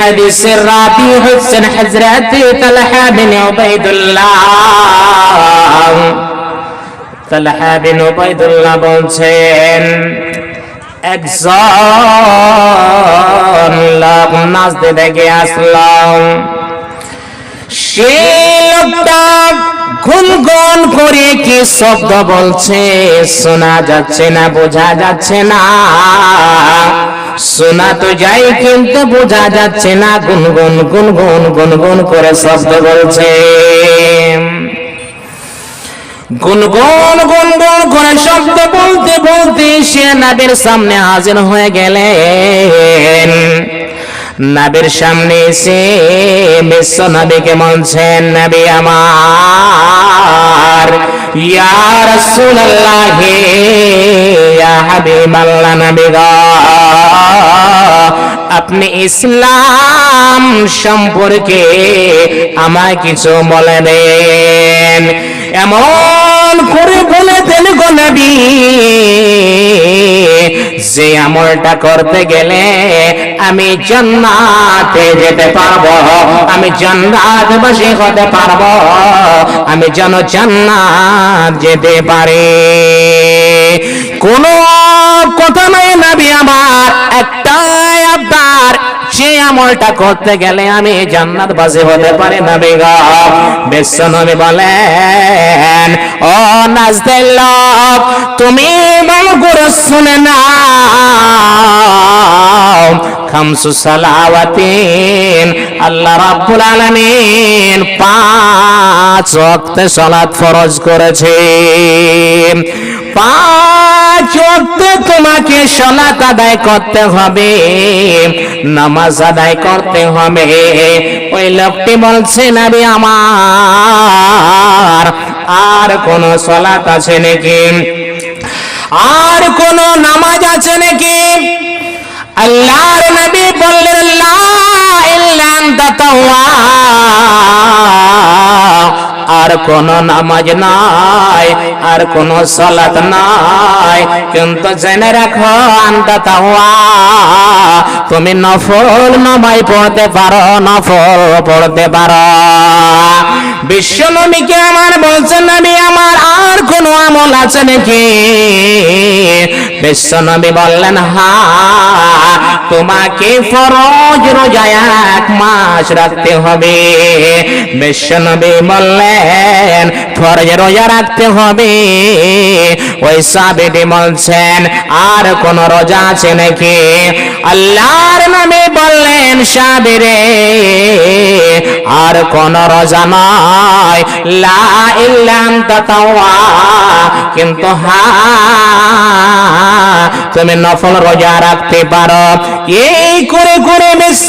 হাদিসের রাবি হচ্ছেন হযরত Talha bin Ubaidullah. Talha bin Ubaidullah বলছেন, একজন লোক নাচতে দেখে আসলাম। সে লোকটা গুনগুন করে কি শব্দ বলছে শোনা যাচ্ছে না, বোঝা যাচ্ছে না। শোনা তো যাই কিন্তু বোঝা যাচ্ছে না, গুনগুন গুনগুন গুনগুন করে শব্দ বলছে। গুনগুন গুনগুন করে শব্দ বলতে বলতে সে নাবির সামনে হাজির হয়ে গেলেন। নাবির সামনে এসে বিশ্ব নবীকে বলছেন, নবী আমার, ইয়া রাসূলুল্লাহ, ইয়া হাবিবাল্লাহ নবী আপনি ইসলাম সম্পর্কে আমায় কিছু বলে দেন এমন করে বলে দেন গো নবী, যে আমলটা করতে গেলে আমি জান্নাতে যেতে পারব, আমি জান্নাতবাসী হতে পারব, আমি যেন জান্নাত যেতে পারি। কোনো কথা নাই নবী আমার, একটাই আবদার যে আমলটা করতে গেলে আমি জান্নাত বাজে হতে পারি নবী গো। বিশ্ব নবী বলেন, ও নাজদের লোক, তুমি ভালো করে শুনে নাও। খামসু সালাওয়াতিন, আল্লাহ রাব্বুল আলামিন পাঁচ ওয়াক্ত সালাত ফরজ করেছে। পাঁচ ওয়াক্ত তোমাকে আদায় করতে হবে, নামাজ আদায় করতে হবে। ওই লোকটি বলছে নবী আমার, আর কোন সালাত আছে নাকি? আর কোন নামাজ আছে নাকি? আর কোন নামাজ নাই, আর কোন সালাত নাই। কিন্তু জেনে রাখো তাওয়া, তুমি নফল নামাই পড়তে পারো, নফল পড়তে পারো। বিশ্ব নবীকে আমার বলছেন, নবী, আমার আর কোন আমল আছে নাকি? বিশ্ব নবী বললেন, হা, তোমাকে ফরজ রোজা এক মাস রাখতে হবে। বিশ্ব নবী বললেন, ফরজ রোজা রাখতে হবে। ওই সাবিটি বলছেন, আর কোন রোজা আছে নাকি? আল্লাহর নামে বললেন, সাবিরে, আর কোন রোজা নয়। লা ইল্লাম তাতাওয়া কিন্তু হা তুমি নফল রোজা রাখতে পারো। এই করে করে বিশ্ব